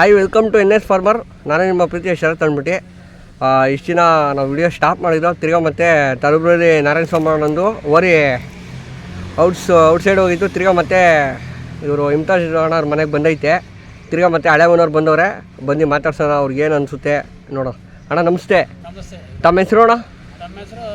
Hi welcome to N S farmer ನಾನು ನಿಮ್ಮ ಪ್ರೀತಿಯ ಶರತ್ ಅಂದ್ಬಿಟ್ಟು. ಇಷ್ಟು ದಿನ ನಾವು ವಿಡಿಯೋ ಸ್ಟಾಪ್ ಮಾಡಿದ್ದೋ ತಿರ್ಗಾ ಮತ್ತೆ ತಲುಬ್ರಲ್ಲಿ ನಾರಾಯಣ ಸ್ವಾಮಿ ಓರಿ ಔಟ್ಸ್ ಔಟ್ಸೈಡ್ ಹೋಗಿತ್ತು ತಿರ್ಗಾ ಮತ್ತೆ ಇವರು ಇಮ್ತಾಜ್ ಅಣ್ಣವ್ರ ಮನೆಗೆ ಬಂದೈತೆ. ತಿರ್ಗಾ ಮತ್ತೆ ಹಳೆ ಮನೋರು ಬಂದವ್ರೆ. ಬಂದು ಮಾತಾಡ್ಸೋಣ ಅವ್ರಿಗೆ ಏನು ಅನಿಸುತ್ತೆ ನೋಡೋ ಅಣ್ಣ ನಮಸ್ತೆ. ತಮ್ಮ ಹೆಸರು ಅಣ್ಣ ನಮ್ಮ ಹೆಸರು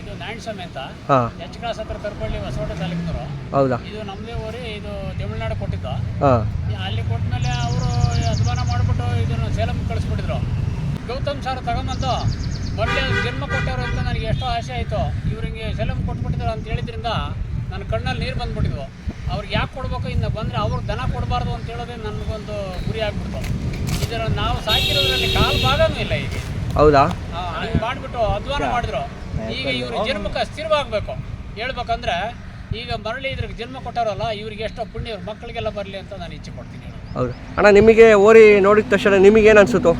ಇದು ನಾರಾಯಣ ಸ್ವಾಮಿ ಅಂತ. ಹಾಂ. ಎಚ್ ಕ್ಲಾಸ್ ಹತ್ರ ಕರ್ಕೊಳ್ಳಿ ಹೊಸಕೋಟೆ ತಾಲೂಕಿನವರು. ಹೌದಾ? ಇದು ನಮ್ಮದೇ ಊರಿ ಇದು ತಮಿಳ್ನಾಡು ಕೊಟ್ಟಿದ್ದು. ಹಾಂ. ಅಲ್ಲಿ ಕೊಟ್ಟಮೇಲೆ ಅವರು ಅಧ್ವಾನ ಮಾಡಿಬಿಟ್ಟು ಇದನ್ನು ಸೇಲಂ ಕಳಿಸ್ಬಿಟ್ಟಿದ್ರು. ಗೌತಮ್ ಸರ್ ತಗೊಂಬಂದು ಒಳ್ಳೆ ಜನ್ಮ ಕೊಟ್ಟವರು ಅಂತ ನನಗೆ ಎಷ್ಟೋ ಆಸೆ ಆಯಿತು. ಇವ್ರಿಗೆ ಸೇಲಂ ಕೊಟ್ಬಿಟ್ಟಿದ್ರು ಅಂತ ಹೇಳಿದ್ರಿಂದ ನನ್ನ ಕಣ್ಣಲ್ಲಿ ನೀರು ಬಂದ್ಬಿಟ್ಟಿದ್ವು. ಅವ್ರಿಗೆ ಯಾಕೆ ಕೊಡ್ಬೇಕು? ಇನ್ನು ಬಂದರೆ ಅವ್ರಿಗೆ ದನ ಕೊಡಬಾರ್ದು ಅಂತ ಹೇಳೋದೇ ನನಗೊಂದು ಗುರಿ ಆಗ್ಬಿಡ್ತು. ಇದರ ನಾವು ಸಾಕಿರೋದ್ರಲ್ಲಿ ಕಾಲು ಭಾಗನೂ ಇಲ್ಲ ಈಗ. ಹೌದಾ? ಮಾಡಿಬಿಟ್ಟು ಅಧ್ವಾನ ಮಾಡಿದ್ರು. ಈಗ ಇವ್ರ ಜನ್ಮಕ್ಕೆ ಸ್ಥಿರವಾಗಬೇಕು. ಹೇಳ್ಬೇಕಂದ್ರೆ ಈಗ ಮರಳಿ ಇದ್ರಿಗೆ ಜನ್ಮ ಕೊಟ್ಟಾರಲ್ಲ ಇವ್ರಿಗೆ ಎಷ್ಟೋ ಪುಣ್ಯ ಇವ್ರ ಮಕ್ಕಳಿಗೆಲ್ಲ ಬರಲಿ ಅಂತ ನಾನು ಇಚ್ಛೆ ಪಡ್ತೀನಿ ಹೌದು. ಅಣ್ಣ ನಿಮಗೆ ಓರಿ ನೋಡಿದ ತಕ್ಷಣ ನಿಮಗೇನು ಅನಿಸುತ್ತು?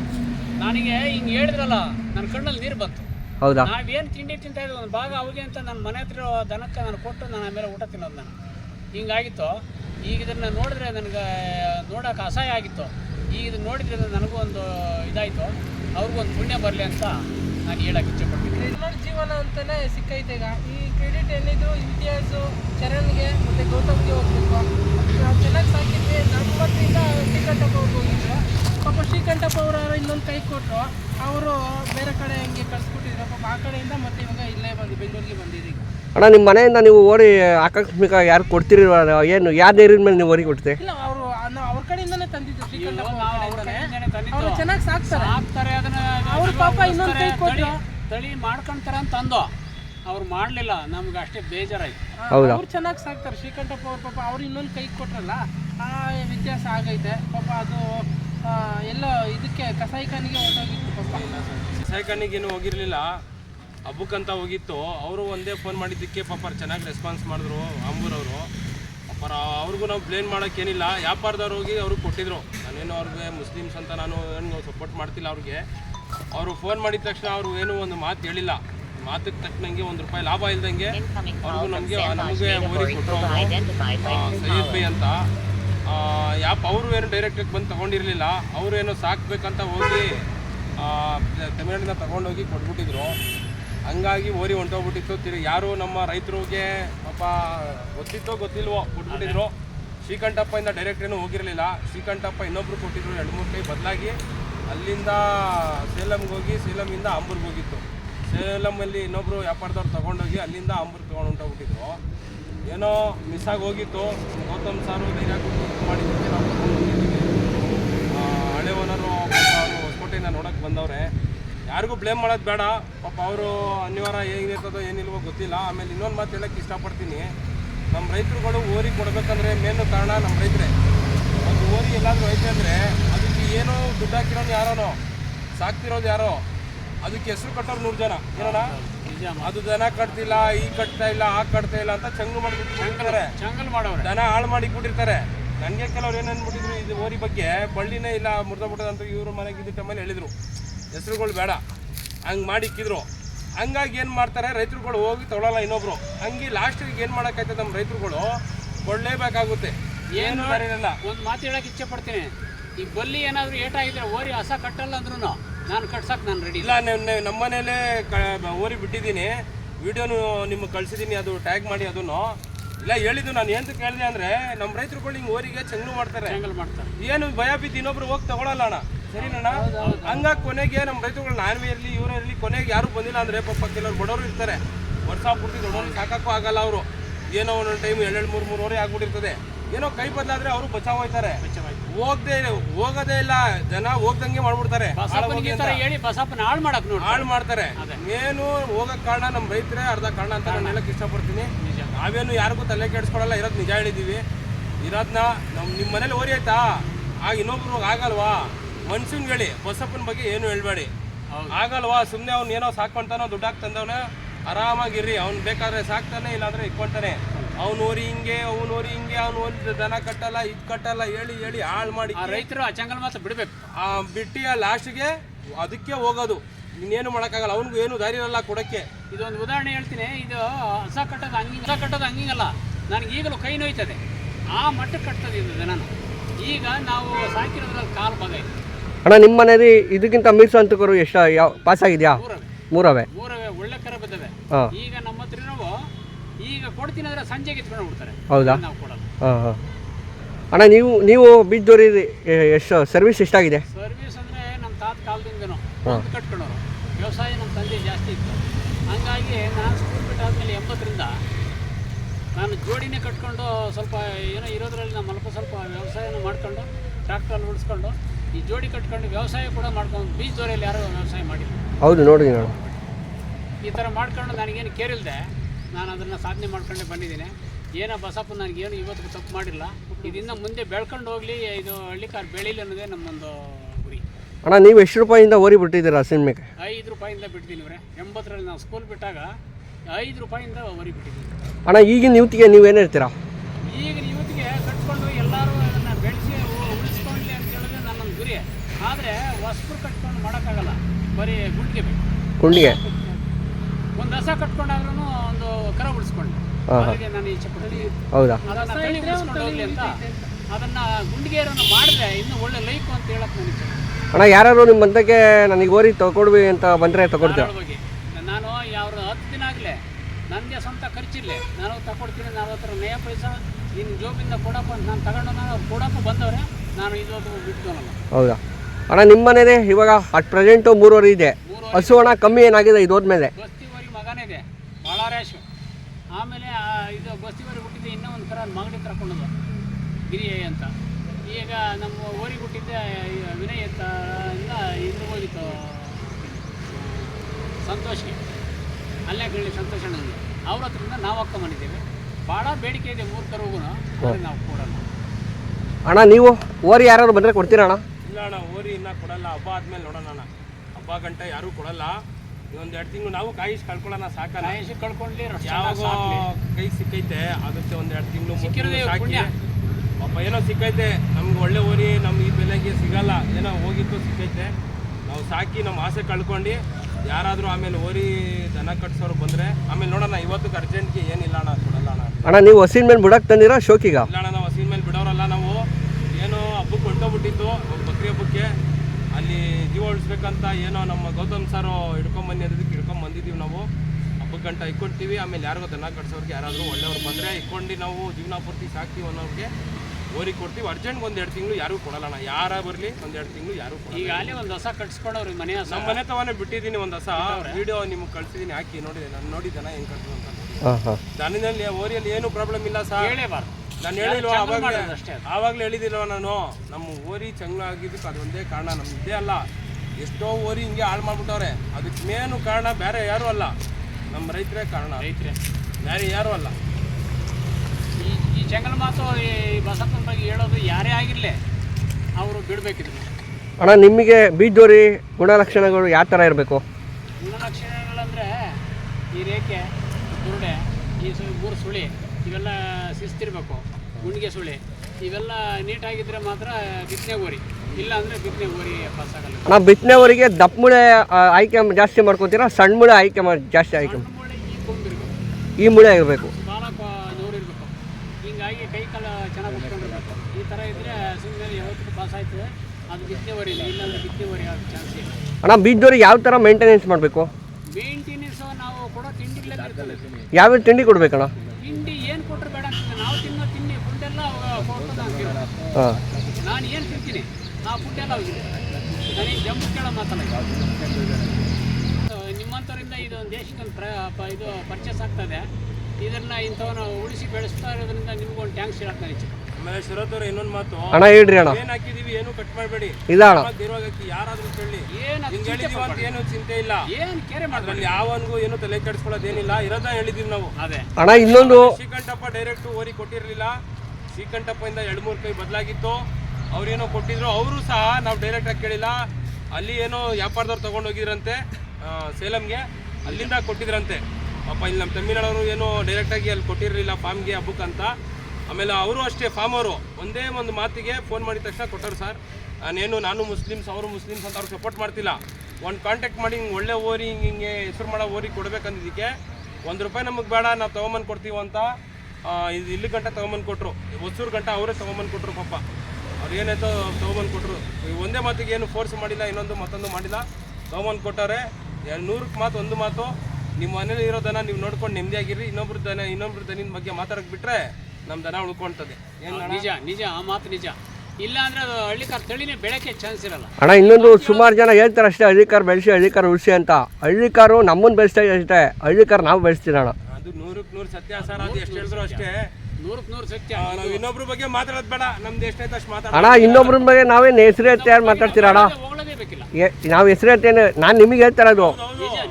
ನನಗೆ ಹಿಂಗೆ ಹೇಳಿದ್ರಲ್ಲ ನನ್ನ ಕಣ್ಣಲ್ಲಿ ನೀರು ಬಂತು. ಹೌದಾ? ನಾವೇನು ತಿಂಡಿ ತಿಂತಾ ಇದ್ವಿ ಒಂದು ಭಾಗ ಅವ್ರಿಗೆ ಅಂತ ನನ್ನ ಮನೆ ಹತ್ರ ದನಕ್ಕೆ ನಾನು ಕೊಟ್ಟು ನಾನು ಆಮೇಲೆ ಊಟ ತಿನ್ನೋದು ನಾನು. ಹಿಂಗಾಗಿತ್ತು. ಈಗ ಇದನ್ನು ನೋಡಿದ್ರೆ ನನಗೆ ನೋಡೋಕೆ ಅಸಹ್ಯ ಆಗಿತ್ತು. ಈಗ ಇದನ್ನು ನೋಡಿದ್ರೆ ನನಗೂ ಒಂದು ಇದಾಯಿತು. ಅವ್ರಿಗೊಂದು ಪುಣ್ಯ ಬರಲಿ ಅಂತ ನಾನು ಹೇಳಕ್ಕೆ ಇಚ್ಛೆ ಪಡ್ತೀನಿ ಜೀವನ ಅಂತಾನೆ ಸಿಕ್ಕೈತೆ ಈಗ. ಈ ಕ್ರೆಡಿಟ್ ಏನಿದ್ರು ಇಮ್ತಿಯಾಜು ಚರಣ್ಗೆ ಮತ್ತೆ ಗೌತಮ್ಗೆ ಹೋಗ್ಬೇಕು. ನಾವು ಚೆನ್ನಾಗಿ ಸಾಕಿದ್ವಿ ನಮ್ಮ ಮಟ್ಟಿಂದ ಶ್ರೀಕಂಠಪ್ಪ ಅವ್ರಿಗೆ ಹೋಗಿದ್ರು. ಪಾಪ ಶ್ರೀಕಂಠಪ್ಪ ಅವರು ಇನ್ನೊಂದು ಕೈ ಕೊಟ್ಟರು ಅವರು ಬೇರೆ ಕಡೆ ಹಂಗೆ ಕಳ್ಸ್ಬಿಟ್ಟಿದ್ರು. ಪಾಪ ಆ ಕಡೆಯಿಂದ ಮತ್ತೆ ಇವಾಗ ಇಲ್ಲೇ ಬಂದು ಬೆಂಗಳೂರಿಗೆ ಬಂದಿದ್ದೀವಿ ಅಣ್ಣ ನಿಮ್ಮ ಮನೆಯಿಂದ ನೀವು ಓಡಿ ಆಕಸ್ಮಿಕ ಯಾರು ಕೊಡ್ತೀರಿ ಏನು ಯಾರು ನೀರಿನ ಮೇಲೆ ನೀವು ಓರಿ ಕೊಡ್ತೀರಿ? ಇಲ್ಲ ಅವರು ಅವ್ರ ಕಡೆಯಿಂದನೇ ತಂದಿದ್ದು ಶ್ರೀಕಂಠಪ್ಪ ಅವ್ರ ಚೆನ್ನಾಗಿ ಸಾಕ್ತಾರೆ. ಅವ್ರ ಅದನ್ನ ಅವ್ರು ಪಾಪ ಇನ್ನೊಂದು ಕೈ ಕೊಟ್ಟರು ಕೊಟ್ರು. ತಳಿ ಮಾಡ್ಕೊಂತಾರ ಅಂತ ಅಂದೋ ಅವ್ರು ಮಾಡಲಿಲ್ಲ ನಮ್ಗೆ ಅಷ್ಟೇ ಬೇಜಾರಾಯ್ತು. ಹೌದಾ? ಅವ್ರು ಚೆನ್ನಾಗಿ ಸಾಕ್ತಾರೆ. ಶ್ರೀಕಂಠಪ್ಪ ಅವ್ರ ಪಾಪ ಅವ್ರು ಇನ್ನೊಂದು ಕೈ ಕೊಟ್ರಲ್ಲ ಆ ವ್ಯತ್ಯಾಸ ಆಗೈತೆ. ಪಾಪ ಅದು ಆ, ಎಲ್ಲ ಇದಕ್ಕೆ ಕಸಾಯಿಖಾನಿಗೆ ಹೊರಟೋಗಿತ್ತು ಪಾಪ. ಏನು ಹೋಗಿರಲಿಲ್ಲ. ಹಬ್ಬಕ್ಕಂತ ಹೋಗಿತ್ತು. ಅವರು ಒಂದೇ ಫೋನ್ ಮಾಡಿದ್ದಕ್ಕೆ ಪಾಪ ಚೆನ್ನಾಗಿ ರೆಸ್ಪಾನ್ಸ್ ಮಾಡಿದ್ರು ಅಂಬೂರವರು. ಪಾಪ ಅವ್ರಿಗೂ ನಾವು ಬ್ಲೇನ್ ಮಾಡೋಕ್ಕೇನಿಲ್ಲ. ವ್ಯಾಪಾರದವ್ರು ಹೋಗಿ ಅವ್ರಿಗೆ ಕೊಟ್ಟಿದ್ರು. ನಾನೇನು ಅವ್ರಿಗೆ ಮುಸ್ಲಿಮ್ಸ್ ಅಂತ ನಾನು ಏನು ಸಪೋರ್ಟ್ ಮಾಡ್ತಿಲ್ಲ ಅವ್ರಿಗೆ. ಅವರು ಫೋನ್ ಮಾಡಿದ ತಕ್ಷಣ ಅವರು ಏನೂ ಒಂದು ಮಾತು ಹೇಳಿಲ್ಲ. ಮಾತಿಗೆ ತಕ್ಕನಂಗೆ ಒಂದು ರೂಪಾಯಿ ಲಾಭ ಇಲ್ದಂಗೆ ಅವ್ರಿಗೂ ನಮಗೆ ನಮಗೆ ಊರಿಗೆ ಕೊಟ್ಟರು ಸಯ್ಯದ್ ಬೈ ಅಂತ. ಯಾಪ್ ಅವರು ಏನು ಡೈರೆಕ್ಟಾಗಿ ಬಂದು ತೊಗೊಂಡಿರಲಿಲ್ಲ. ಅವರು ಏನೋ ಸಾಕ್ಬೇಕಂತ ಹೋಗಿ ತೊಗೊಂಡೋಗಿ ತಗೊಂಡೋಗಿ ಕೊಟ್ಬಿಟ್ಟಿದ್ರು. ಹಂಗಾಗಿ ಓರಿ ಹೊಂಟೋಗ್ಬಿಟ್ಟಿತ್ತು. ತಿರುಗಿ ಯಾರು ನಮ್ಮ ರೈತರಿಗೆ ಪಾಪ ಗೊತ್ತಿತ್ತೋ ಗೊತ್ತಿಲ್ವೋ ಕೊಟ್ಬಿಟ್ಟಿದ್ರು. ಶ್ರೀಕಂಠಪ್ಪ ಇಂದ ಡೈರೆಕ್ಟ್ ಏನೂ ಹೋಗಿರಲಿಲ್ಲ. ಶ್ರೀಕಂಠಪ್ಪ ಇನ್ನೊಬ್ರು ಕೊಟ್ಟಿದ್ರು ಎರಡು ಮೂರು ಕೈ ಬದಲಾಗಿ. ಅಲ್ಲಿಂದ ಸೇಲಂಗೆ ಹೋಗಿ ಸೇಲಮಿಂದ ಅಂಬೂರ್ಗೆ ಹೋಗಿತ್ತು. ಸೇಲಮಲ್ಲಿ ಇನ್ನೊಬ್ರು ವ್ಯಾಪಾರದವ್ರು ತೊಗೊಂಡೋಗಿ ಅಲ್ಲಿಂದ ಅಂಬೂರ್ಗೆ ತೊಗೊಂಡು ಹೊಂಟೋಗ್ಬಿಟ್ಟಿದ್ರು ಏನೋ ಮಿಸ್ ಆಗಿ ಹೋಗಿತ್ತು. ಗೌತಮ್ ಸಾರು ಧೈರ್ಯ ಮಾಡಿದ್ದಕ್ಕೆ ನಾವು ಹಳೆ ಓನರು ಅವರು ಹೊಸಕೋಟೆಯಿಂದ ನೋಡೋಕೆ ಬಂದವ್ರೆ. ಯಾರಿಗೂ ಬ್ಲೇಮ್ ಮಾಡೋದು ಬೇಡ. ಪಾಪ ಅವರು ಅನಿವಾರ್ಯ ಏನಿರ್ತದೋ ಏನಿಲ್ವೋ ಗೊತ್ತಿಲ್ಲ. ಆಮೇಲೆ ಇನ್ನೊಂದು ಮಾತು ಹೇಳೋಕ್ಕೆ ಇಷ್ಟಪಡ್ತೀನಿ. ನಮ್ಮ ರೈತರುಗಳು ಓರಿ ಕೊಡಬೇಕಂದ್ರೆ ಮೇನು ಕಾರಣ ನಮ್ಮ ರೈತರೇ. ಒಂದು ಓರಿ ಎಲ್ಲಾದರೂ ಐತೆ ಅಂದರೆ ಏನೋ ದುಡ್ಡು ಹಾಕಿರೋನು ಯಾರೋನೋ? ಸಾಕ್ತಿರೋದು ಯಾರೋ? ಅದಕ್ಕೆ ಹೆಸರು ಕಟ್ಟೋರು ನೂರು ಜನ. ಏನೋಣ ಅದು ದನ ಕಟ್ತಿಲ್ಲ ಈ ಕಟ್ತಾ ಇಲ್ಲ ಆ ಕಟ್ತಾ ಇಲ್ಲ ಅಂತ ಚಂಗು ಮಾಡಿಬಿಟ್ಟು ಚಂಗ್ತಾರೆ ಚಂಗಲ್ ಮಾಡವ್ರೆ. ದನ ಹಾಳು ಮಾಡಿ ಕೂಡಿರ್ತಾರೆ ನನಗೆ ಕೆಲವ್ರು ಏನು ಅಂದ್ಬಿಟ್ಟಿದ್ರು ಇದು ಓರಿ ಬಗ್ಗೆ ಬಳ್ಳಿನೇ ಇಲ್ಲ ಮುರಿದಬಿಟ್ಟದಂತ ಇವರು ಮನೆಗೆ ಇದ್ದ ಟೈಮಲ್ಲಿ ಹೇಳಿದ್ರು. ಹೆಸರುಗಳು ಬೇಡ. ಹಂಗೆ ಮಾಡಿ ಇಕ್ಕಿದ್ರು. ಹಂಗಾಗಿ ಏನು ಮಾಡ್ತಾರೆ ರೈತರುಗಳು ಹೋಗಿ ತೊಳಲ್ಲ ಇನ್ನೊಬ್ರು. ಹಂಗೆ ಲಾಸ್ಟಿಗೆ ಏನು ಮಾಡೋಕ್ಕಾಯ್ತದೆ ನಮ್ಮ ರೈತರುಗಳು? ಕೊಡಲೇಬೇಕಾಗುತ್ತೆ ಏನು ಒಂದು ಮಾತು ಹೇಳಕ್ಕೆ ಇಚ್ಛೆ ಪಡ್ತೀನಿ. ಈ ಬಲ್ಲಿ ಏನಾದರೂ ಏಟಾಗಿದ್ರೆ ಓರಿ ಹಸ ಕಟ್ಟಲ್ಲ ಅಂದ್ರೂ ನಾನು ಕಟ್ಸಕ್ಕೆ ನಾನು ರೆಡಿ ಇಲ್ಲ ನಮ್ಮ ಮನೇಲೇ ಕ ಓರಿ ಬಿಟ್ಟಿದ್ದೀನಿ. ವಿಡಿಯೋನು ನಿಮ್ಗೆ ಕಳ್ಸಿದ್ದೀನಿ ಅದು ಟ್ಯಾಗ್ ಮಾಡಿ ಅದನ್ನು ಇಲ್ಲ ಹೇಳಿದ್ದು ನಾನು ಏನು ಕೇಳಿದೆ ಅಂದರೆ ನಮ್ಮ ರೈತರುಗಳು ಹಿಂಗೆ ಓರಿಗೆ ಚಂಗ್ಳು ಮಾಡ್ತಾರೆ. ಚಂಗಲ್ ಮಾಡ್ತಾರೆ. ಏನು ಭಯ ಬಿದ್ದು ಇನ್ನೊಬ್ರು ಹೋಗಿ ತಗೊಳಲ್ಲ ಅಣ್ಣ. ಸರಿನಣ್ಣ? ಹಂಗಾಗಿ ಕೊನೆಗೆ ನಮ್ಮ ರೈತರುಗಳು ನಾನು ಇರಲಿ ಇವರೇ ಇರಲಿ ಕೊನೆಗೆ ಯಾರು ಬಂದಿಲ್ಲ ಅಂದರೆ ಪಾಪ ಕೆಲವ್ರು ಬಡವರು ಇರ್ತಾರೆ. ವರ್ಷ ಪೂರ್ತಿ ದೊಡ್ಡವ್ರಿಗೆ ಸಾಕಕ್ಕೂ ಆಗಲ್ಲ ಅವರು. ಏನೋ ಒಂದೊಂದು ಟೈಮ್ ಎರಡು ಮೂರು ಮೂರುವರೆ ಆಗ್ಬಿಟ್ಟಿರ್ತದೆ. ಏನೋ ಕೈ ಬದಲಾದ್ರೆ ಅವರು ಬಚಾವ್ ಹೋಯ್ತಾರೆ ಹೋಗದೆ ಹೋಗದೇ ಇಲ್ಲ. ಜನ ಹೋಗ್ದಂಗೆ ಮಾಡ್ಬಿಡ್ತಾರೆ. ಹೇಳಿ ಬಸಪ್ಪನ ಹಾಳು ಮಾಡಕ್ ನೋಡಿ ಹಾಳು ಮಾಡ್ತಾರೆ. ಏನು ಹೋಗಕ್ ಕಾರಣ ನಮ್ಮ ರೈತರೇ ಅರ್ಧ ಕಾರಣ ಅಂತ ನಾನು ಹೇಳಕ್ ಇಷ್ಟಪಡ್ತೀನಿ. ನಾವೇನು ಯಾರಿಗೂ ತಲೆ ಕೆಡಿಸ್ಕೊಳಲ್ಲ ಇರೋದು ನಿಜ ಹೇಳಿದೀವಿ. ಇರೋದನ್ನ ನಮ್ಮ ನಿಮ್ಮ ಮನೇಲಿ ಓರಿ ಆಯ್ತಾ? ಆಗ ಇನ್ನೊಬ್ರು ಆಗಲ್ವಾ? ಮನ್ಸಿನ್ ಹೇಳಿ ಬಸಪ್ಪನ ಬಗ್ಗೆ ಏನು ಹೇಳ್ಬೇಡಿ. ಆಗಲ್ವಾ? ಸುಮ್ಮನೆ ಅವ್ನು ಏನೋ ಸಾಕೊಂತಾನೋ ದುಡ್ಡಾಕ್ ತಂದವನ ಆರಾಮಾಗಿರ್ರಿ. ಅವ್ನು ಬೇಕಾದ್ರೆ ಸಾಕ್ತಾನೆ ಇಲ್ಲಾಂದ್ರೆ ಇಕ್ಕೊಂತಾನೆ. ಅವ್ನು ಓರಿ ಹಿಂಗೆ ಅವ್ನು ಓರಿ ಹಿಂಗೆ ಅವ್ನು ಓರಿ ದನ ಕಟ್ಟಲ್ಲ ಇದು ಕಟ್ಟಲ್ಲ ಹೇಳಿ ಹೇಳಿ ಹಾಳು ಮಾಡಿ ಆ ರೈತರು ಆ ಚಂಗಲ್ ಮಾತ್ರ ಬಿಡಬೇಕು. ಆ ಬಿಟ್ಟಿ ಆ ಲಾಸ್ಟ್ಗೆ ಅದಕ್ಕೆ ಹೋಗೋದು. ಇನ್ನೇನು ಮಾಡೋಕ್ಕಾಗಲ್ಲ. ಅವ್ನಿಗೂ ಏನು ದಾರಿ ಇರಲ್ಲ ಕೊಡಕ್ಕೆ. ಇದೊಂದು ಉದಾಹರಣೆ ಹೇಳ್ತೀನಿ. ಇದು ಹಸ ಕಟ್ಟೋದು ಹಂಗಿಂಗ್ ಹಸ ಕಟ್ಟೋದು ಹಂಗಿಂಗಲ್ಲ. ನನಗೆ ಈಗಲೂ ಕೈ ನೋಯ್ತದೆ. ಆ ಮಟ್ಟಕ್ಕೆ ಕಟ್ತದೆ ಇದು ದನನ ಈಗ ನಾವು ಸಾಕಿರೋದ್ರಲ್ಲಿ ಕಾಲು ಭಾಗ ಇದೆ. ಅಣ್ಣ ನಿಮ್ಮ ಮನೇಲಿ ಇದಕ್ಕಿಂತ ಮೀಸು ಅಂತಕರು ಎಷ್ಟು ಯಾವ ಪಾಸ್ ಆಗಿದೆಯಾ? ಮೂರವೇ. ಮೂರವೇ. ಒಳ್ಳೆ ಕರ ಬಿದ್ದವೆ ಈಗ ನಮ್ಮ ಹತ್ರ ಈಗ ಕೊಡ್ತೀನಿ ಅಂದ್ರೆ ಸಂಜೆಗೆ ಎತ್ಕೊಂಡು ಹೋಗ್ತಾರೆ ಹೌದಾ? ನಾವು ಕೊಡಲ್ಲ. ಹಾಂ ಹಾಂ. ಅಣ್ಣ ನೀವು ನೀವು ಬಿದ್ದೋರಿ ಎಷ್ಟು ಸರ್ವಿಸ್ ಎಷ್ಟಾಗಿದೆ? ಸರ್ವಿಸ್ ಅಂದ್ರೆ ನಮ್ಮ ತಾತ ಕಾಲದಿಂದನೂ ಒಂದು ಕಟ್ಕೊಂಡವರು. ವ್ಯವಸಾಯ ನಮ್ಮ ತಂದೆ ಜಾಸ್ತಿ ಇತ್ತು. ಹಂಗಾಗಿ ನಾನು ಸ್ಕೂಲ್ ಬಿಟ್ಟಾದ್ಮೇಲೆ ಎಂಬತ್ತರಿಂದ ನಾನು ಜೋಡಿನೇ ಕಟ್ಕೊಂಡು ಸ್ವಲ್ಪ ಏನೋ ಇರೋದ್ರಲ್ಲಿ ನಮ್ಮ ಅಲ್ಪ ಸ್ವಲ್ಪ ವ್ಯವಸಾಯನ ಮಾಡ್ಕೊಂಡು ಟ್ರ್ಯಾಕ್ಟರ್ ಉಳಿಸ್ಕೊಂಡು ಈ ಜೋಡಿ ಕಟ್ಕೊಂಡು ವ್ಯವಸಾಯ ಕೂಡ ಮಾಡ್ಕೊಂಡು ಬೀಚ್ ದೋರೆಯಲ್ಲಿ ಯಾರೋ ವ್ಯವಸಾಯ ಮಾಡಿದ್ರು ಹೌದು ನೋಡಿ ನಾನು ಈ ಥರ ಮಾಡ್ಕೊಂಡು ನನಗೇನು ಕೇರಿಲ್ದೆ ನಾನು ಅದನ್ನು ಸಾಧನೆ ಮಾಡ್ಕೊಂಡೆ ಬಂದಿದ್ದೀನಿ. ಏನೋ ಬಸಪ್ಪ ನನಗೇನು ಇವತ್ತು ತಪ್ಪು ಮಾಡಿಲ್ಲ. ಇದರಿಂದ ಮುಂದೆ ಬೆಳ್ಕೊಂಡು ಹೋಗಲಿ ಇದು ಹಳ್ಳಿಕಾರ್ ಬೆಳೀಲಿ ಅನ್ನೋದೇ ನಮ್ಮೊಂದು ಗುರಿ. ಅಣ್ಣ ನೀವು ಎಷ್ಟು ರೂಪಾಯಿಂದ ಓರಿ ಬಿಟ್ಟಿದ್ದೀರಾ ಸಿನಿಮೆಗೆ? ಐದು ರೂಪಾಯಿಂದ ಬಿಡ್ತೀನಿ ಇವ್ರೆ. ಎಂಬತ್ತರಲ್ಲಿ ನಾವು ಸ್ಕೂಲ್ ಬಿಟ್ಟಾಗ ಐದು ರೂಪಾಯಿಂದ ಓರಿ ಬಿಟ್ಟಿದ್ದೀನಿ. ಅಣ್ಣ ಈಗಿನ ಯೂತ್ಗೆ ನೀವೇನು ಹೇಳ್ತೀರಾ? ಈಗಿನ ಯುವತಿಗೆ ಕಟ್ಕೊಂಡು ಎಲ್ಲರೂ ಅದನ್ನು ಬೆಳೆಸಿ ಉಳಿಸ್ಕೊಳ್ಳಿ ಅಂತ ಹೇಳಿದ್ರೆ ನನ್ನೊಂದು ಗುರಿ. ಆದರೆ ಹೊಸಬ್ರು ಕಟ್ಕೊಂಡು ಮಾಡೋಕ್ಕಾಗಲ್ಲ. ಬರೀ ಗುಂಡಿಗೆ ಬೇಕು. ಗುಂಡಿಗೆ? ಒಂದು ಹಸ ಕಟ್ಕೊಂಡಾದ್ರೂ ಕರ ಉಳಿಸ್ಕೊಂಡೆ ನಾನು ಇಚ್ಛೆ ಪಡ್ತೀನಿ ಹೌದಾ? ಅದನ್ನ ತಳಿ ಉಳಿಸ್ಕೊಂಡು ಹೋಗ್ಲಿ ಅಂತ ಅದನ್ನ ಗುಂಡಿಗೆರನ್ನು ಮಾಡಿದ್ರೆ ಇನ್ನೂ ಒಳ್ಳೆ ಲೈಫ್ ಅಂತ ಹೇಳಕ್ ನನಗೆ ಇಚ್ಛೆ. ಅಣ್ಣ ಯಾರು ನಿಮ್ಮ ಬಂದಕ್ಕೆ ನನಗೆ ಓರಿ ತಗೊಡ್ವಿ ಅಂತ ಬಂದರೆ ತಗೊಡ್ತೀವಿ ಬಗ್ಗೆ ನಾನು ಅವ್ರ ಹತ್ತು ದಿನ ಆಗಲೇ ನನಗೆ ಸ್ವಂತ ಖರ್ಚಿಲ್ಲ ನಾನು ತಗೊಡ್ತೀನಿ ನಾನು ಹತ್ರ ನಯ ಪೈಸಾ ನಿನ್ನ ಜೋಬಿಂದ ಕೊಡಪ್ಪ ಅಂತ ನಾನು ತಗೊಂಡು ನಾನು ಅವ್ರು ಕೊಡಪ್ಪ ಬಂದವ್ರೆ ನಾನು ಇದು ಬಿಟ್ಟು ಹೌದಾ? ಅಣ್ಣ ನಿಮ್ಮ ಮನೇದೇ ಇವಾಗ ಅಟ್ ಪ್ರೆಸೆಂಟು ಮೂರುವರೆ ಇದೆ. ಹಸು ಹಣ ಕಮ್ಮಿ ಏನಾಗಿದೆ ಇದು ಹೋದ್ಮೇಲೆ? ಬಸ್ತಿವರಿ ಮಗನೇ ಇದೆ ರ್ಯಾಶು ಆಮೇಲೆ ಇದು ಇದು ಬಸ್ತಿವರಿ ಹುಟ್ಟಿದ್ದೆ ಇನ್ನೂ ಒಂದು ಕರ ಮಗಡಿ ಕರ್ಕೊಂಡದು ಗಿರಿಯ ಅಂತ. ಈಗ ನಮ್ಮ ಊರಿಗೆ ಹುಟ್ಟಿದ್ದೆ ವಿನಯ್ ಅಂತ ಇಂದ ಇದು ಹೋಗಿತ್ತು. ಸಂತೋಷ್ಗೆ. ಅಲ್ಲೇ ಕೇಳಿ ಸಂತೋಷ ನನಗೆ ಅವ್ರ ಹತ್ರದಿಂದ ನಾವು ಹಾಕೊಂಬಂದಿದ್ದೇವೆ ಭಾಳ ಬೇಡಿಕೆ ಇದೆ ಮೂರು ಕರುಗೂ ನಾವು ಕೊಡೋಣ ಅಣ್ಣ ನೀವು ಓರಿ ಯಾರು ಬಂದರೆ ಕೊಡ್ತೀರಾ ಅಣ್ಣ? ಇಲ್ಲ ಅಣ್ಣ ಓರಿ ಇನ್ನ ಕೊಡಲ್ಲ. ಹಬ್ಬ ಆದಮೇಲೆ ನೋಡೋಣ ಅಣ್ಣ. ಹಬ್ಬ ಗಂಟೆ ಯಾರೂ ಕೊಡಲ್ಲ. ಒಂದು ಎರಡು ತಿಂಗಳು ನಾವು ಕಾಯಿಸಿ ಕಳ್ಕೊಳ್ಳೋಣ ಸಾಕಲ್ಲ. ಕಾಯಿಸಿ ಕಳ್ಕೊಂಡ್ಲಿ ಯಾವಾಗ ಕೈ ಸಿಕ್ಕೈತೆ ಅದಕ್ಕೆ ಒಂದೆರಡು ಎರಡು ತಿಂಗಳು ಸಾಕಿ. ಪಾಪ ಏನೋ ಸಿಕ್ಕೈತೆ ನಮ್ಗೆ ಒಳ್ಳೆ ಓರಿ ನಮ್ಗೆ ಈ ಬೆಲೆಗೆ ಸಿಗಲ್ಲ ಏನೋ ಹೋಗಿತ್ತು ಸಿಕ್ಕೈತೆ. ನಾವು ಸಾಕಿ ನಮ್ಮ ಆಸೆ ಕಳ್ಕೊಂಡು ಯಾರಾದರೂ ಆಮೇಲೆ ಓರಿ ದನ ಕಟ್ಸೋರು ಬಂದರೆ ಆಮೇಲೆ ನೋಡೋಣ ಇವತ್ತು ಅರ್ಜೆಂಟ್ಗೆ ಏನಿಲ್ಲ ಅಣ್ಣ ಕೊಡಲ್ಲ ಅಣ್ಣ ಅಣ್ಣ ನೀವು ಹಸಿನ ಮೇಲೆ ಬಿಡಕ್ಕೆ ತಂದಿರಾ ಶೋಕಿಗ? ಇಲ್ಲ ಅಣ್ಣ ನಾವು ಹಸಿನ ಮೇಲೆ ಬಿಡೋರಲ್ಲ ನಾವು ಏನು ಹಬ್ಬಕ್ಕೆ ಹೊಂಟೋಗ್ಬಿಟ್ಟಿತ್ತು ಬಕ್ರಿ ಹಬ್ಬಕ್ಕೆ ಅಲ್ಲಿ ಜೀವ ಉಳಿಸ್ಬೇಕಂತ ಏನೋ ನಮ್ಮ ಗೌತಮ್ ಸಾರು ಹಿಡ್ಕೊಂಬನ್ನಿ ಅದಕ್ಕೆ ಹಿಡ್ಕೊಂಡ್ ಬಂದಿದ್ದೀವಿ ನಾವು. ಹಬ್ಬಕ್ಕೆ ಗಂಟ ಇಕ್ಕೊಳ್ತೀವಿ ಆಮೇಲೆ ಯಾರಿಗೋ ದನ ಕಟ್ಸೋರಿಗೆ ಯಾರಾದರೂ ಒಳ್ಳೆಯವ್ರು ಬಂದರೆ ಇಕ್ಕೊಂಡು ನಾವು ಜೀವನ ಪೂರ್ತಿ ಸಾಕ್ತೀವಿ ಅನ್ನೋರಿಗೆ ಓರಿಗೆ ಕೊಡ್ತೀವಿ. ಅರ್ಜೆಂಟ್ ಒಂದು ಎರಡು ತಿಂಗಳು ಯಾರಿಗೂ ಕೊಡಲ್ಲ ಯಾರ ಬರಲಿ ಒಂದು ಎರಡು ತಿಂಗಳು ಯಾರು ಈಗ ಅಲ್ಲಿ ಒಂದು ಹೊಸ ಕಟ್ಸ್ಕೊಂಡವ್ರಿ ಮನೆ ಹೊಸ. ನಮ್ಮ ಮನೆ ತವನೇ ಬಿಟ್ಟಿದ್ದೀನಿ ಒಂದು ಹೊಸ ವಿಡಿಯೋ ನಿಮ್ಗೆ ಕಳ್ಸಿದ್ದೀನಿ ಹಾಕಿ ನೋಡಿ ನಾನು ನೋಡಿ ದನ ಹೆಂಗೆ ಕಟ್ಸು ಅಂತ. ದನದಲ್ಲಿ ಓರಿಯಲ್ಲಿ ಏನು ಪ್ರಾಬ್ಲಮ್ ಇಲ್ಲ ಸರ್ ಹೇಳೇಬಾರ್ದು. ನಾನು ಹೇಳಿಲ್ವ? ಆವಾಗಲೇ. ಆವಾಗಲೇ ಹೇಳಿದಿಲ್ವ ನಾನು? ನಮ್ಮ ಓರಿ ಚಂಗ್ಲ ಆಗಿದ್ದಕ್ಕೆ ಅದೊಂದೇ ಕಾರಣ. ನಮ್ಮ ಇದೇ ಅಲ್ಲ. ಎಷ್ಟೋ ಓರಿ ಹಿಂಗೆ ಹಾಳು ಮಾಡ್ಬಿಟ್ಟವ್ರೆ. ಅದಕ್ಕೆ ಮೇನು ಕಾರಣ ಬೇರೆ ಯಾರೂ ಅಲ್ಲ. ನಮ್ಮ ರೈತರೇ ಕಾರಣ. ರೈತರೇ. ಬೇರೆ ಯಾರೂ ಅಲ್ಲ. ಈ ಈ ಜಂಗಲ್ ಮಾತು ಈ ಬಸಪ್ಪನ ಬಗ್ಗೆ ಹೇಳೋದು ಯಾರೇ ಆಗಿರಲಿ ಅವರು ಬಿಡಬೇಕಿದ್ರು. ಅಣ್ಣ ನಿಮಗೆ ಬೀಜೋರಿ ಗುಣಲಕ್ಷಣಗಳು ಯಾವ ಥರ ಇರಬೇಕು? ಗುಣಲಕ್ಷಣಗಳಂದರೆ ಈ ರೇಖೆ ದುರುಡೆ ಈ ಸು ಮೂರು ಸುಳಿ ಇವೆಲ್ಲ ಶಿಸ್ತಿರಬೇಕು ಗುಂಡಿಗೆ ಸುಳಿ. ಇವೆಲ್ಲ ನೀಟಾಗಿದ್ದರೆ ಮಾತ್ರ ಬಿತ್ತನೆ ಓರಿ. ಇಲ್ಲ ಅಂದರೆ ಬಿತ್ತನೆ ಪಾಸ್ ಆಗಲ್ಲ. ಅಣ್ಣ ಬಿತ್ತನೆವರಿಗೆ ದಪ್ಪ ಮುಳೆ ಆಯ್ಕೆ ಜಾಸ್ತಿ ಮಾಡ್ಕೊತೀರಾ? ಸಣ್ಣ ಮುಳೆ ಆಯ್ಕೆ ಮಾಡಿ ಜಾಸ್ತಿ ಆಯ್ಕೆ ಈ ಕೊಂಬಿರ್ಬೇಕು ಈ ಮುಳೆ ಇರಬೇಕು ಬಾಲಕ ನೋರಿರ್ಬೇಕು ಹಿಂಗಾಗಿ ಕೈ ಕಾಲ ಚೆನ್ನಾಗಿ ಉಟ್ಕೊಂಡಿರ್ಬೇಕು ಈ ಥರ ಇದ್ದರೆ ಸುಮ್ಮನೆ ಯಾವತ್ತಿಗೂ ಪಾಸ್ ಆಯ್ತದೆ. ಅದು ಬಿತ್ತನೆ ಓರಿ ಇಲ್ಲ ಇಲ್ಲಾಂದ್ರೆ ಬಿತ್ತನೆ ಆಗೋ ಚಾನ್ಸ್ ಇಲ್ಲ. ಅಣ್ಣ ಬೀಜದವ್ರಿಗೆ ಯಾವ ಥರ ಮೇಂಟೆನೆನ್ಸ್ ಮಾಡಬೇಕು? ಮೇಂಟೆನೆನ್ಸ್ ನಾವು ಕೊಡೋ ತಿಂಡಿಗಳೇ ಯಾವ್ಯಾವ ತಿಂಡಿ ಕೊಡ್ಬೇಕಣ್ಣ ತಿಂಡಿ ಏನು ಕೊಟ್ಟರು ಬೇಡ ತಿನ್ನೋ ಫುಡ್ಡೆಲ್ಲ ಕೊಡ್ತದೆ ಅಂತೀವಿ. ಹಾಂ. ನಾನು ಏನು ತಿಂತೀನಿ? ಆ ಫುಡ್ಡೆಲ್ಲ ಹೋಗಿದೆ. ನನಗೆ ಜಂಬು ಕೇಳೋ ಮಾತಲ್ಲ. ನಿಮ್ಮಂಥವ್ರಿಂದ ಇದು ದೇಶಕ್ಕೊಂದು ಪ್ರ ಇದು ಪರ್ಚೇಸ್ ಆಗ್ತದೆ. ಇದನ್ನ ಇಂಥವನ್ನ ಉಳಿಸಿ ಬೆಳೆಸ್ತಾ ಇರೋದ್ರಿಂದ ನಿಮ್ಗೊಂದು ಟ್ಯಾಂಕ್ಸ್ ಹೇಳಕ್ಕೆ ನಾನು ಆಮೇಲೆ ಶರತ್ತವ್ರ ಇನ್ನೊಂದು ಮಾತು. ಅಣ್ಣ ಹೇಳ್ರಿ ಅಣ್ಣ. ಏನು ಹಾಕಿದೀವಿ ಏನು ಕಟ್ ಮಾಡಬೇಡಿ. ಇಲ್ಲ ಅಣ್ಣ. ಇರುವಾಗ ಹಾಕಿ ಯಾರಾದರೂ ಕೇಳಿ. ಏನು ಹಿಂಗೆ ಹೇಳಿದೀವಿ ಅಂತ ಏನು ಚಿಂತೆ ಇಲ್ಲ. ಏನು ಕೇರೆ ಮಾಡಬೇಡಿ. ಅದ್ರಲ್ಲಿ ಯಾವನ್ಗೂ ಏನು ತಲೆ ಕೆಡಿಸ್ಕೊಳ್ಳೋದೇನಿಲ್ಲ. ಇರೋದ ಹೇಳಿದೀವಿ ನಾವು. ಅದೇ. ಅಣ್ಣ ಇನ್ನೊಂದು ಶ್ರೀಕಂಠಪ್ಪ ಡೈರೆಕ್ಟ್ ಓರಿ ಕೊಟ್ಟಿರಲಿಲ್ಲ. ಶ್ರೀಕಂಠಪ್ಪ ಇಂದ ಎರಡು ಮೂರು ಕೈ ಬದಲಾಗಿತ್ತು. ಅವ್ರೇನೋ ಕೊಟ್ಟಿದ್ರು. ಅವರು ಸಹ ನಾವು ಡೈರೆಕ್ಟ್ ಆಗಿ ಕೇಳಿಲ್ಲ. ಅಲ್ಲಿ ಏನೋ ವ್ಯಾಪಾರದವ್ರು ತಗೊಂಡೋಗಿದ್ರಂತೆ ಸೇಲಂಗೆ. ಅಲ್ಲಿಂದ ಕೊಟ್ಟಿದ್ರಂತೆ. ಪಾಪ ಇಲ್ಲಿ ನಮ್ಮ ತಮಿಳ್ನಾಡವರು ಏನೋ ಡೈರೆಕ್ಟಾಗಿ ಅಲ್ಲಿ ಕೊಟ್ಟಿರಲಿಲ್ಲ ಫಾರ್ಮ್ಗೆ ಹಬ್ಬಕ್ಕೆ ಅಂತ ಆಮೇಲೆ ಅವರು ಅಷ್ಟೇ ಫಾರ್ಮರು ಒಂದೇ ಒಂದು ಮಾತಿಗೆ ಫೋನ್ ಮಾಡಿದ ತಕ್ಷಣ ಕೊಟ್ಟರು ಸರ್ ನಾನೇನು, ನಾನು ಮುಸ್ಲಿಮ್ಸ್, ಅವರು ಮುಸ್ಲಿಮ್ಸ್ ಅಂತ ಅವ್ರು ಸಪೋರ್ಟ್ ಮಾಡ್ತಿಲ್ಲ. ಒಂದು ಕಾಂಟ್ಯಾಕ್ಟ್ ಮಾಡಿ ಹಿಂಗೆ ಒಳ್ಳೆ ಓರಿ ಹಿಂಗೆ ಹಿಂಗೆ ಹೆಸರು ಮಾಡೋ ಓರಿ ಕೊಡಬೇಕಂದಿದ್ದಕ್ಕೆ ಒಂದು ರೂಪಾಯಿ ನಮಗೆ ಬೇಡ, ನಾವು ತೊಗೊಂಬಂದು ಕೊಡ್ತೀವಿ ಅಂತ ಇದು ಇಲ್ಲಿ ಗಂಟ ತೊಗೊಂಬಂದು ಕೊಟ್ಟರು ಒಸೂರು ಗಂಟ ಅವರೇ ತೊಗೊಂಬಂದು ಕೊಟ್ಟರು ಪಾಪ. ಅವ್ರು ಏನಾಯ್ತೋ ತೊಗೊಂಬಂದು ಕೊಟ್ಟರು ಒಂದೇ ಮಾತಿಗೆ ಏನು ಫೋರ್ಸ್ ಮಾಡಿಲ್ಲ, ಇನ್ನೊಂದು ಮತ್ತೊಂದು ಮಾಡಿಲ್ಲ. ತೊಗೊಂಬಂದು ಕೊಟ್ಟವ್ರೆ. ನೂರಕ್ಕೆ ಮಾತು, ಒಂದು ಮಾತು. ನಿಮ್ಮ ಮನೇಲಿ ಇರೋ ನೀವು ನೋಡ್ಕೊಂಡು ನೆಮ್ಮದಿಯಾಗಿರಿ ಇನ್ನೊಬ್ರು ದನ, ಇನ್ನೊಬ್ರು ದನಿನ ಬಗ್ಗೆ ಮಾತಾಡಕ್ಕೆ ಬಿಟ್ರೆ ನಮ್ಮ ದನ ಉಳ್ಕೊಂತದೆ ಏನು ನಿಜ ನಿಜ ಆ ಮಾತು ನಿಜ. ಇಲ್ಲ ಅಂದ್ರೆ ಅದು ಹಳ್ಳಿಕಾರ್ ತಳಿನೇ ಬೆಳಕ್ಕೆ ಚಾನ್ಸ್ ಇರಲ್ಲ. ಅಣ್ಣ ಇನ್ನೊಂದು ಸುಮಾರು ಜನ ಹೇಳ್ತಾರೆ ಅಷ್ಟೇ ಹಳ್ಳಿಕಾರ್ ಬೆಳೆಸಿ ಹಳ್ಳಿಕಾರ್ ಉಳಿಸಿ ಅಂತ. ಹಳ್ಳಿಕಾರು ನಮ್ಮನ್ನು ಬೆಳೆಸ್ತಾ ಅಷ್ಟೇ ಹಳ್ಳಿಕಾರ್ ನಾವು ಬೆಳೆಸ್ತೀವಿ ಅಣ್ಣ. ಅದು ನೂರಕ್ಕೆ ನೂರು ಸತ್ಯ ಸರ್ ಅದು ಎಷ್ಟು ಹೇಳಿದ್ರು ಅಷ್ಟೇ. ನೂರಕ್ಕೆ ನೂರು ಸತ್ಯ. ನಾವು ಇನ್ನೊಬ್ರ ಬಗ್ಗೆ ಮಾತಾಡೋದು ಬೇಡ ನಮ್ದು ಎಷ್ಟೈತೆ ಅಷ್ಟು ಮಾತಾಡ ಅಣ್ಣ ಇನ್ನೊಬ್ರ ಬಗ್ಗೆ ನಾವೇನು ಹೆಸರು ಎತ್ತಿ ಯಾರು ಮಾತಾಡ್ತೀರ ಅಣ್ಣ? ಹೋಗ್ಲದೇ ಬೇಕಿಲ್ಲ. ಏ- ನಾವು ಹೆಸರು ಅಂತೇನು ನಾನು ನಿಮಗೆ ಹೇಳ್ತಾರದು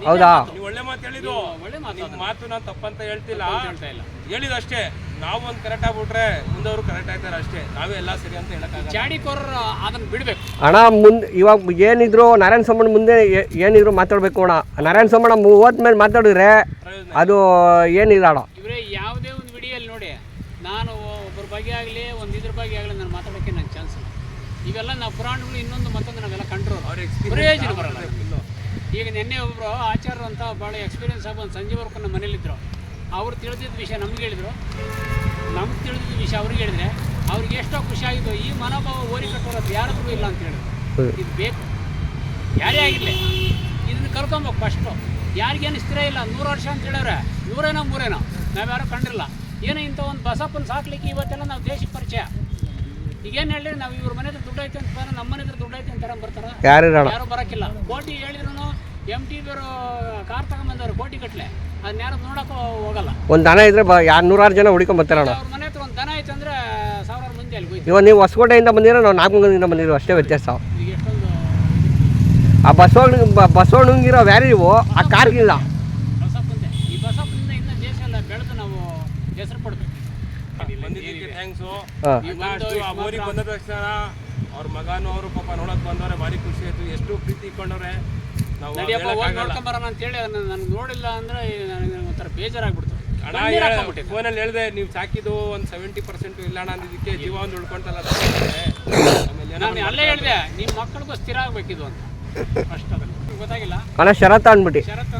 ಹೌದಾ ನೀವು ಒಳ್ಳೆ ಮಾತು ಹೇಳಿದ್ರು ಒಳ್ಳೆ ಮಾತು ಮಾತು ನಾನು ತಪ್ಪಂತ ಹೇಳ್ತಿಲ್ಲ. ಹೇಳ್ತಾ ಇಲ್ಲ. ಹೇಳಿದಷ್ಟೇ ನಾವು ಒಂದು ಕರೆಕ್ಟ್ ಆಗ್ಬಿಟ್ರೆ ಮುಂದವರು ಕರೆಕ್ಟ್ ಆಯ್ತಾರೆ ಅಷ್ಟೇ. ನಾವೇ ಎಲ್ಲ ಸರಿ ಅಂತ ಹೇಳಕ್ಕಾಗಲ್ಲ ಚಾಡಿಕೋರರು ಅದನ್ನ ಬಿಡ್ಬೇಕು. ಅಣ್ಣ ಮುಂದೆ ಇವಾಗ ಏನಿದ್ರು ನಾರಾಯಣ ಸೋಮಣ್ಣ ಮುಂದೆ ಏನಿದ್ರು ಮಾತಾಡ್ಬೇಕು ಅಣ್ಣ. ನಾರಾಯಣ ಸೋಮಣ್ಣ ಹೋದ್ಮೇಲೆ ಮಾತಾಡಿದ್ರೆ ಅದು ಏನಿಲ್ಲ ಅಣ್ಣ. ಇವರೇ ಯಾವುದೇ ಒಂದು ವಿಡಿಯೋ ನೋಡಿ ನಾನು ಒಬ್ಬರ ಬಗ್ಗೆ ಆಗಲಿ ಒಂದು ಇದ್ರ ಬಗ್ಗೆ ಆಗಲಿ ನಾನು ಮಾತಾಡೋಕ್ಕೆ ನನ್ನ ಚಾನ್ಸ್ ಇಲ್ಲ. ಇವೆಲ್ಲ ನಾವು ಪುರಾಣಗಳು ಇನ್ನೊಂದು ಮತ್ತೊಂದು ನಾವೆಲ್ಲ ಕಂಡ್ರು ಅವ್ರ ಪ್ರಯೋಜನ ಎಕ್ಸ್ಪೀರಿಯನ್ಸ್ ಬರಲ್ಲ ಈಗ ನಿನ್ನೆ ಒಬ್ಬರು ಆಚಾರ್ಯರು ಅಂತ ಭಾಳ ಎಕ್ಸ್ಪೀರಿಯನ್ಸ್ ಆಗಿ ಒಂದು ಸಂಜೆವರೆಗೂ ನಮ್ಮ ಮನೇಲಿದ್ದರು ಅವ್ರು ತಿಳಿದಿದ್ದ ವಿಷಯ ನಮ್ಗೆ ಹೇಳಿದರು. ನಮ್ಗೆ ತಿಳಿದಿದ್ದ ವಿಷಯ ಅವ್ರಿಗೆ ಹೇಳಿದ್ರೆ ಅವ್ರಿಗೆ ಎಷ್ಟೋ ಖುಷಿ ಆಗಿತ್ತು ಈ ಮನೋಭಾವ ಓರಿ ಕಟ್ಟೋರದ್ದು ಯಾರಾದ್ರೂ ಇಲ್ಲ ಅಂತ ಹೇಳಿದ್ರು. ಇದು ಬೇಕು. ಯಾರೇ ಆಗಿರಲಿ ಇದನ್ನ ಕಲ್ಕೊಬೇಕು ಫಸ್ಟು ಯಾರಿಗೇನು ಸ್ಥಿರ ಇಲ್ಲ ನೂರು ವರ್ಷ ಅಂತ ಹೇಳಿದ್ರೆ ನೂರೇನೋ ಮೂರೇನೋ ನಾವು ನಾವ್ಯಾರು ಕಂಡಿರಲ್ಲ. ಏನೋ ಇಂಥ ಒಂದು ಬಸಪ್ಪನ ಸಾಕ್ಲಿಕ್ಕೆ ಇವತ್ತೆಲ್ಲ ನಾವು ದೇಶಕ್ಕೆ ಪರಿಚಯ. ಈಗೇನು ಹೇಳಿದ್ರೆ ನಾವು ಇವ್ರ ಮನೆ ಹತ್ರ ದುಡ್ಡು ಐತೆ ಅಂತ ಬಂದ್ರೆ ನಮ್ಮ ಮನೆ ಹತ್ರ ದುಡ್ಡು ಐತೆ ಅಂತ ಬರ್ತಾರ? ಯಾರು ಬರೋಕ್ಕಿಲ್ಲ. ಕೋಟಿ ಹೇಳಿದ್ರು ಎಂ ಟಿ ಬಿರು ಕಾರ್ ತಗೊಂಬಂದವ್ರು ಕೋಟಿ ಕಟ್ಲೆ. ಹೋಗಲ್ಲ. ಒಂದು ದನ ಇದ್ರೆ ಬ ಯಾರು ನೂರಾರು ಜನ ಹುಡ್ಕೊಂಡ್ ಬರ್ತಾರಣ್ಣ. ಅವ್ರ ಮನೆ ಹತ್ರ ಒಂದು ದನ ಐತೆ ಅಂದ್ರೆ ಸಾವಿರಾರು ಮಂದಿ ಅಲ್ಲಿ ಹೋಯ್ತು ಇವಾಗ ನೀವು ಹೊಸಕೋಟೆಯಿಂದ ಬಂದಿರೋ ನಾವು ನಾಗಮಂಗಲದಿಂದ ಬಂದಿರೋ ಅಷ್ಟೇ ವ್ಯತ್ಯಾಸ. ಈಗ ಎಷ್ಟೊಂದು ಆ ಬಸವಣ್ಣ ಬಸವಣ್ಣಂಗಿರೋ ವ್ಯಾಲ್ಯೂ ಆ ಕಾರ್ಗಿಲ್ಲ ಬಸಪ್ಪಂದೆ ಈ ಬಸಪ್ಪನಿಂದ ಇನ್ನ ದೇಶ ಎಲ್ಲ ಬೆಳೆದು ನಾವು ಹೆಸರು ಪಡ್ಬೇಕು ಬಂದಿದ್ದಕ್ಕೆ ಥ್ಯಾಂಕ್ಸು ಹಾಂ. ಈಗ ಲಾಸ್ಟ್ ಆ ಊರಿಗೆ ಬಂದ ತಕ್ಷಣ ಅವ್ರ ಮಗನೂ ಅವರು ಪಾಪ ನೋಡಕ್ ಬಂದವ್ರೆ ಭಾರಿ ಖುಷಿ ಆಯ್ತು. ಎಷ್ಟು ಪ್ರೀತಿ ಇಟ್ಕೊಂಡವ್ರೆ. ನಾವು ನಡಿಯಪ್ಪ ಹೋಗಿ ಹೇಳಕ್ಕಾಗಲ್ಲ. ಅಂತ ಅಂತೇಳಿ ನನಗೆ ನೋಡಿಲ್ಲ ಅಂದ್ರೆ ನನಗೆ ಒಂಥರ ಬೇಜಾರಾಗ್ಬಿಡ್ತು. ಫೋನಲ್ಲಿ ಹೇಳಿದೆ ನೀವು ಸಾಕಿದ್ದು ಒಂದು ಸೆವೆಂಟಿ ಪರ್ಸೆಂಟ್ ಇಲ್ಲ ಅಣ್ಣ ಅಂದಿದ್ದಕ್ಕೆ ಜೀವ ಒಂದು ಉಳ್ಕೊಂತಲ್ಲ ನಾನು ಅಲ್ಲೇ ಹೇಳಿದೆ ನಿಮ್ಮ ಮಕ್ಕಳಿಗೂ ಸ್ಥಿರ ಆಗ್ಬೇಕಿದು ಅಂತ. ಫಸ್ಟ್ ಅದನ್ನು ಗೊತ್ತಾಗಿಲ್ಲ ಶರತ್ ಅಂದ್ಬಿಟ್ಟು. ಶರತ್